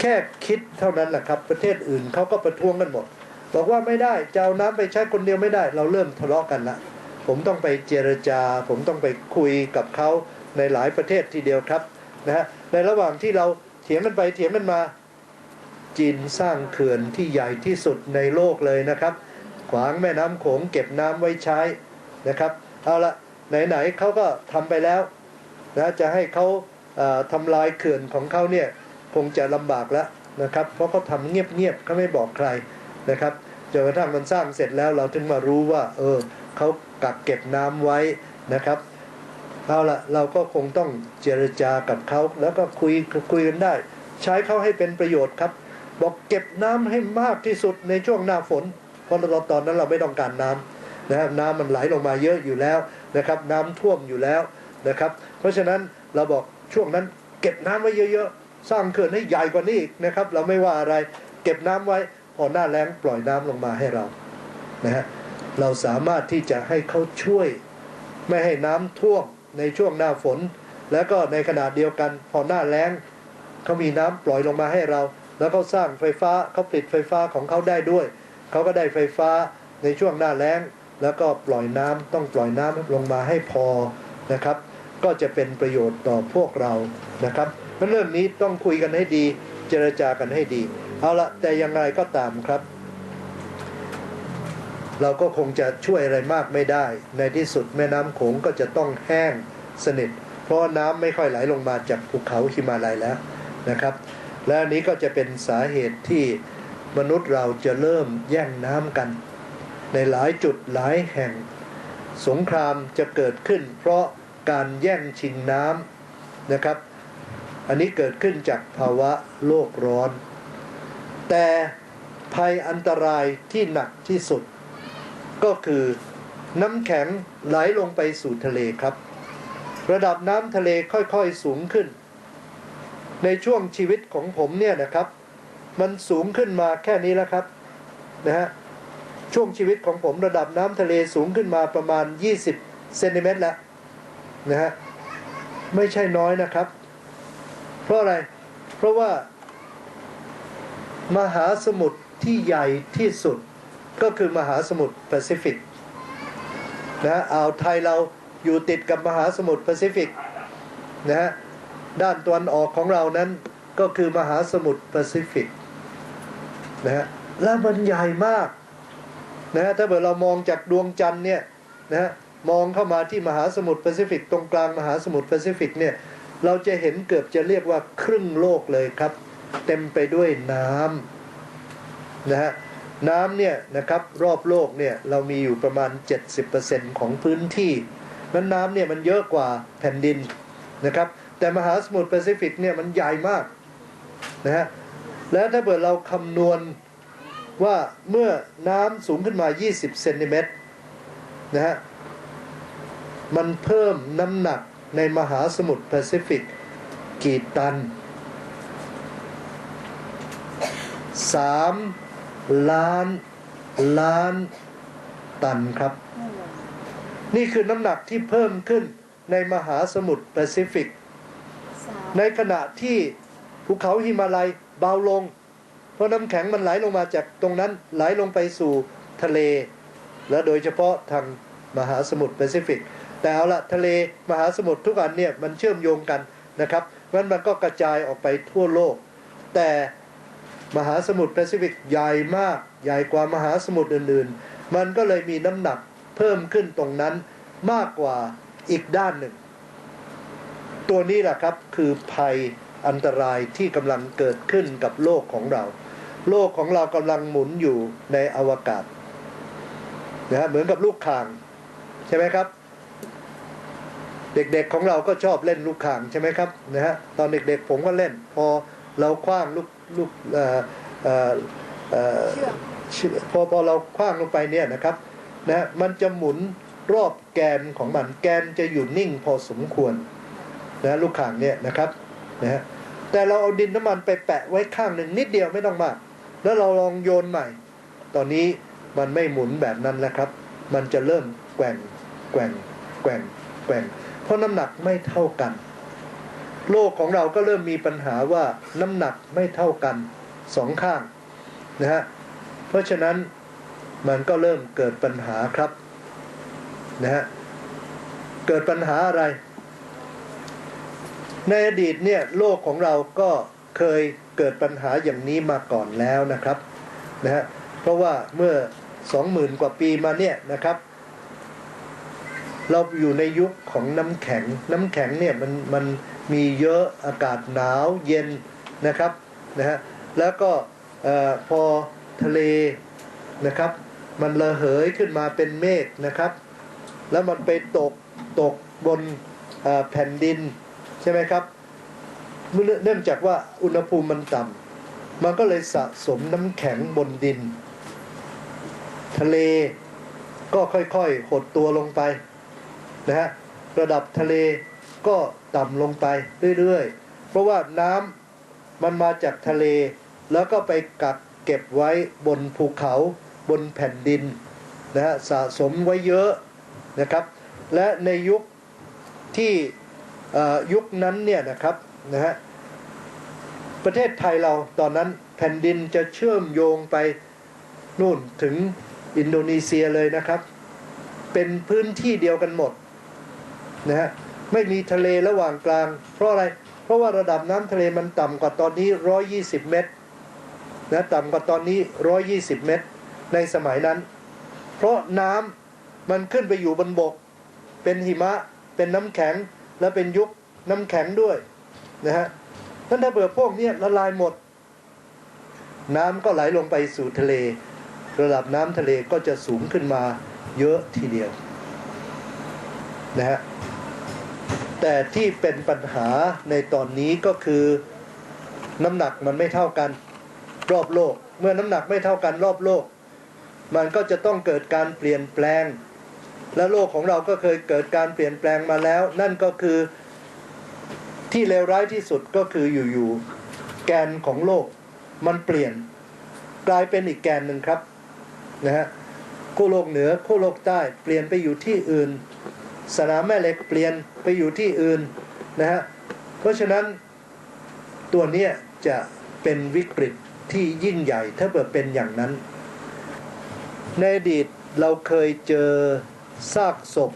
แค่คิดเท่านั้นแหละครับ ประเทศอื่นเขาก็ประท้วงกันหมด บอกว่าไม่ได้จะเอาน้ำไปใช้คนเดียวไม่ได้ เราเริ่มทะเลาะกันละผมต้องไปเจรจา ผมต้องไปคุยกับเขาในหลายประเทศทีเดียวครับนะฮะในระหว่างที่เราเถียงกันไปเถียงกันมา จีนสร้างเขื่อนที่ใหญ่ที่สุดในโลกเลยนะครับ ขวางแม่น้ำโขงเก็บน้ำไว้ใช้นะครับเอาละไหนๆเขาก็ทำไปแล้วนะจะให้เขาทำลายเขื่อนของเขาเนี่ย คงจะลำบากแล้วนะครับ เพราะเขาทำเงียบๆเขาไม่บอกใครนะครับจนกระทั่งมันสร้างเสร็จแล้วเราถึงมารู้ว่า เออเขากักเก็บน้ำไว้นะครับเอาละเราก็คงต้องเจรจากับเขาแล้วก็คุยคุยกันได้ ใช้เขาให้เป็นประโยชน์ครับ บอกเก็บน้ำให้มากที่สุดในช่วงหน้าฝน เพราะเราตอนนั้นเราไม่ต้องการน้ำนะครับน้ำมันไหลลงมาเยอะอยู่แล้วนะครับ น้ำท่วมอยู่แล้วนะครับ เพราะฉะนั้นเราบอกช่วงนั้นเก็บน้ำไว้เยอะๆ สร้างเขื่อนให้ใหญ่กว่านี้อีกนะครับ เราไม่ว่าอะไรเก็บน้ำไว้ พอหน้าแล้งปล่อยน้ำลงมาให้เรานะฮะเราสามารถที่จะให้เขาช่วย ไม่ให้น้ำท่วมในช่วงหน้าฝน แล้วก็ในขณะเดียวกัน พอหน้าแล้งเขามีน้ำปล่อยลงมาให้เรา แล้วเขาสร้างไฟฟ้าเขาผลิตไฟฟ้าของเขาได้ด้วยเขาก็ได้ไฟฟ้าในช่วงหน้าแล้ง แล้วก็ปล่อยน้ำต้องปล่อยน้ำลงมาให้พอนะครับ ก็จะเป็นประโยชน์ต่อพวกเรานะครับ เพราะเรื่องนี้ต้องคุยกันให้ดี เจรจากันให้ดี เอาละแต่ยังไงก็ตามครับ เราก็คงจะช่วยอะไรมากไม่ได้ ในที่สุดแม่น้ำโขงก็จะต้องแห้งสนิท เพราะน้ำไม่ค่อยไหลลงมาจากภูเขาหิมาลัยแล้วนะครับ และอันนี้ก็จะเป็นสาเหตุที่มนุษย์เราจะเริ่มแย่งน้ำกัน ในหลายจุดหลายแห่ง สงครามจะเกิดขึ้น เพราะการแย่งชิงน้ำนะครับ อันนี้เกิดขึ้นจากภาวะโลกร้อน แต่ภัยอันตรายที่หนักที่สุด ก็คือน้ำแข็งไหลลงไปสู่ทะเลครับ ระดับน้ำทะเลค่อยๆสูงขึ้น ในช่วงชีวิตของผมเนี่ยนะครับ มันสูงขึ้นมาแค่นี้แล้วครับนะฮะช่วงชีวิตของผมระดับน้ำทะเลสูงขึ้นมาประมาณ 20เซนติเมตรแล้วนะฮะไม่ใช่น้อยนะครับ ราะอะไร เพราะว่ามหาสมุทรที่ใหญ่ที่สุดก็คือมหาสมุทรแปซิฟิกนะอ่าวไทยเราอยู่ติดกับมหาสมุทรแปซิฟิกนะฮะด้านตะวันออกของเรานั้นก็คือมหาสมุทรแปซิฟิกนะฮะแล้วมันใหญ่มากนะฮะถ้าเกิดเรามองจากดวงจันทร์เนี่ยนะฮะมองเข้ามาที่มหาสมุทรแปซิฟิกตรงกลางมหาสมุทรแปซิฟิกเนี่ย เราจะเห็นเกือบจะเรียกว่าครึ่งโลกเลยครับ เต็มไปด้วยน้ำนะฮะน้ำเนี่ยนะครับรอบโลกเนี่ยเรามีอยู่ประมาณ 70%ของพื้นที่นั้นน้ำเนี่ยมันเยอะกว่าแผ่นดินนะครับ แต่มหาสมุทรแปซิฟิกเนี่ยมันใหญ่มากนะฮะแล้วถ้าเกิดเราคำนวณว่าเมื่อน้ำสูงขึ้นมา 20 เซนติเมตรนะฮะมันเพิ่มน้ำหนัก ในมหาสมุทรแปซิฟิกกี่ตันสามล้าน ล้านตันครับ นี่คือน้ำหนักที่เพิ่มขึ้นในมหาสมุทรแปซิฟิก ในขณะที่ภูเขาหิมาลัยเบาลง เพราะน้ำแข็งมันไหลลงมาจากตรงนั้นไหลลงไปสู่ทะเล และโดยเฉพาะทางมหาสมุทรแปซิฟิก แต่เอาละทะเลมหาสมุทรทุกอันเนี่ยมันเชื่อมโยงกันนะครับมันมันก็กระจายออกไปทั่วโลก แต่มหาสมุทรแปซิฟิกใหญ่มาก ใหญ่กว่ามหาสมุทรอื่นๆ มันก็เลยมีน้ำหนักเพิ่มขึ้นตรงนั้นมากกว่าอีกด้านหนึ่ง ตัวนี้แหละครับคือภัยอันตรายที่กำลังเกิดขึ้นกับโลกของเรา โลกของเรากำลังหมุนอยู่ในอวกาศนะฮะเหมือนกับลูกข่าง ใช่ไหมครับ เด็กๆของเราก็ชอบเล่นลูกข่างใช่ไหมครับนะฮะตอนเด็กๆผมก็เล่น พอเราคว้างลูกลูกพอพอเราคว้างลงไปเนี่ยนะครับนะมันจะหมุนรอบแกนของมันแกนจะอยู่นิ่งพอสมควรนะลูกข่างเนี่ยนะครับนะฮะแต่เราเอาดินน้ำมันไปแปะไว้ข้างหนึ่งนิดเดียวไม่ต้องมาก แล้วเราลองโยนใหม่ ตอนนี้มันไม่หมุนแบบนั้นแล้วครับ มันจะเริ่มแกว่งแกว่งแกว่งแกว่ง ราะน้ำหนักไม่เท่ากัน โลกของเราก็เริ่มมีปัญหาว่าน้ำหนักไม่เท่ากันสองข้างนะฮะเพราะฉะนั้นมันก็เริ่มเกิดปัญหาครับนะฮะเกิดปัญหาอะไร ในอดีตเนี่ยโลกของเราก็เคยเกิดปัญหาอย่างนี้มาก่อนแล้วนะครับนะฮะเพราะว่าเมื่อสองหมื่นกว่าปีมาเนี่ยนะครับ เราอยู่ในยุคของน้ำแข็ง น้ำแข็งเนี่ยมันมันมีเยอะอากาศหนาวเย็นนะครับนะฮะแล้วก็พอทะเลนะครับ มันระเหยขึ้นมาเป็นเมฆนะครับ แล้วมันไปตกตกบนแผ่นดินใช่ไหมครับเนื่องเนื่องจากว่าอุณหภูมิมันต่ำมันก็เลยสะสมน้ำแข็งบนดิน ทะเลก็ค่อยๆหดตัวลงไป นะฮะระดับทะเลก็ต่ำลงไปเรื่อยๆ เพราะว่าน้ำมันมาจากทะเล แล้วก็ไปกักเก็บไว้บนภูเขาบนแผ่นดินนะฮะสะสมไว้เยอะนะครับ และในยุคที่อ่อยุคนั้นเนี่ยนะครับนะฮะประเทศไทยเราตอนนั้นแผ่นดินจะเชื่อมโยงไปนู่นถึงอินโดนีเซียเลยนะครับ เป็นพื้นที่เดียวกันหมด นะฮะไม่มีทะเลระหว่างกลาง เพราะอะไร เพราะว่าระดับน้ำทะเลมันต่ำกว่าตอนนี้ 120 เมตรนะต่ำกว่าตอนนี้ 120 เมตร ในสมัยนั้น เพราะน้ำมันขึ้นไปอยู่บนบก เป็นหิมะเป็นน้ำแข็งและเป็นยุคน้ำแข็งด้วยนะฮะท่านถ้าเบื่อพวกเนี้ยละลายหมด น้ำก็ไหลลงไปสู่ทะเล ระดับน้ำทะเลก็จะสูงขึ้นมาเยอะทีเดียวนะฮะ แต่ที่เป็นปัญหาในตอนนี้ก็คือน้ำหนักมันไม่เท่ากันรอบโลก เมื่อน้ำหนักไม่เท่ากันรอบโลก มันก็จะต้องเกิดการเปลี่ยนแปลง และโลกของเราก็เคยเกิดการเปลี่ยนแปลงมาแล้ว นั่นก็คือที่เลวร้ายที่สุดก็คืออยู่ๆแกนของโลก มันเปลี่ยน กลายเป็นอีกแกนหนึ่งครับนะฮะขั้วโลกเหนือขั้วโลกใต้เปลี่ยนไปอยู่ที่อื่น สนามแม่เหล็กเปลี่ยนไปอยู่ที่อื่นนะฮะเพราะฉะนั้นตัวเนี้ยจะเป็นวิกฤตที่ยิ่งใหญ่ถ้าเกิดเป็นอย่างนั้น ในอดีตเราเคยเจอซากศพ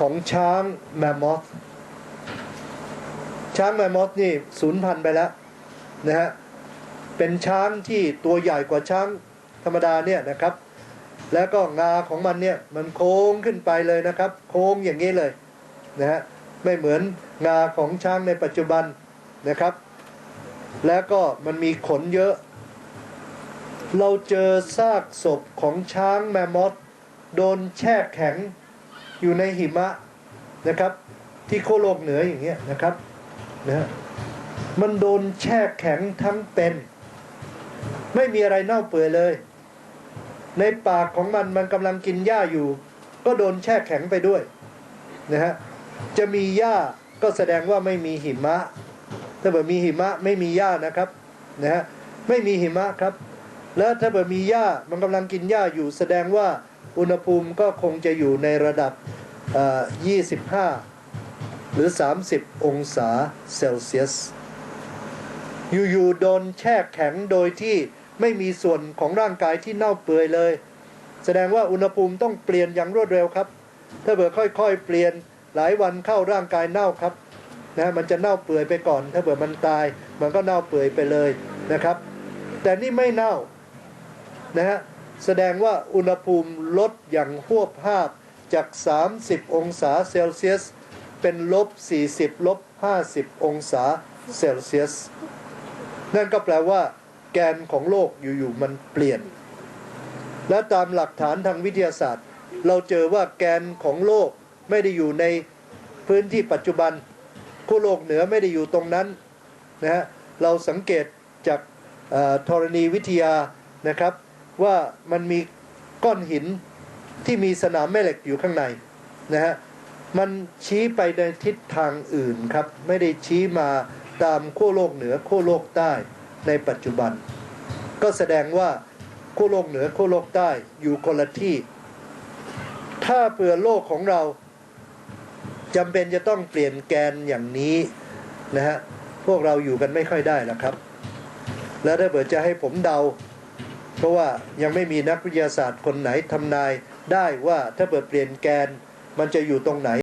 ของช้างแมมมอธช้างแมมมอธนี่สูญพันธุ์ไปแล้วนะฮะเป็นช้างที่ตัวใหญ่กว่าช้างธรรมดาเนี่ยนะครับ แล้วก็งาของมันเนี่ยมันโค้งขึ้นไปเลยนะครับ โค้งอย่างนี้เลยนะฮะไม่เหมือนงาของช้างในปัจจุบันนะครับ แล้วก็มันมีขนเยอะ เราเจอซากศพของช้างแมมมอธโดนแช่แข็งอยู่ในหิมะนะครับ ที่โคโลกเหนืออย่างเงี้ยนะครับนะฮะมันโดนแช่แข็งทั้งเป็น ไม่มีอะไรเน่าเปื่อยเลย ในปากของมันมันกำลังกินหญ้าอยู่ ก็โดนแช่แข็งไปด้วยนะฮะจะมีหญ้าก็แสดงว่าไม่มีหิมะ ถ้าเกิดมีหิมะไม่มีหญ้านะครับนะฮะไม่มีหิมะครับ แล้วถ้าเกิดมีหญ้ามันกำลังกินหญ้าอยู่ แสดงว่าอุณหภูมิก็คงจะอยู่ในระดับ 25 หรือ 30 องศาเซลเซียส อยู่ๆโดนแช่แข็งโดยที่ ไม่มีส่วนของร่างกายที่เน่าเปื่อยเลย แสดงว่าอุณหภูมิต้องเปลี่ยนอย่างรวดเร็วครับ ถ้าเบื่อค่อยๆ เปลี่ยนหลายวันเข้าร่างกายเน่าครับนะมันจะเน่าเปื่อยไปก่อน ถ้าเบื่อมันตาย มันก็เน่าเปื่อยไปเลยนะครับ แต่นี่ไม่เน่านะฮะแสดงว่าอุณหภูมิลดอย่างหวบภาพจาก 30 องศาเซลเซียส เป็นลบ 40 ลบ 50 องศาเซลเซียส นั่นก็แปลว่า แกนของโลกอยู่ๆมันเปลี่ยน และตามหลักฐานทางวิทยาศาสตร์ เราเจอว่าแกนของโลกไม่ได้อยู่ในพื้นที่ปัจจุบันคู่โลกเหนือไม่ได้อยู่ตรงนั้นนะฮะเราสังเกตจากธรณีวิทยานะครับ ว่ามันมีก้อนหินที่มีสนามแม่เหล็กอยู่ข้างในนะฮะมันชี้ไปในทิศทางอื่นครับ ไม่ได้ชี้มาตามขั้วโลกเหนือขั้วโลกใต้ ในปัจจุบัน ก็แสดงว่าขั้วโลกเหนือขั้วโลกใต้อยู่คนละที่ ถ้าเปลือโลกของเราจำเป็นจะต้องเปลี่ยนแกนอย่างนี้นะฮะพวกเราอยู่กันไม่ค่อยได้หรอกครับ แล้วถ้าเกิดจะให้ผมเดา เพราะว่ายังไม่มีนักวิทยาศาสตร์คนไหนทำนายได้ว่าถ้าเกิดเปลี่ยนแกนมันจะอยู่ตรงไหน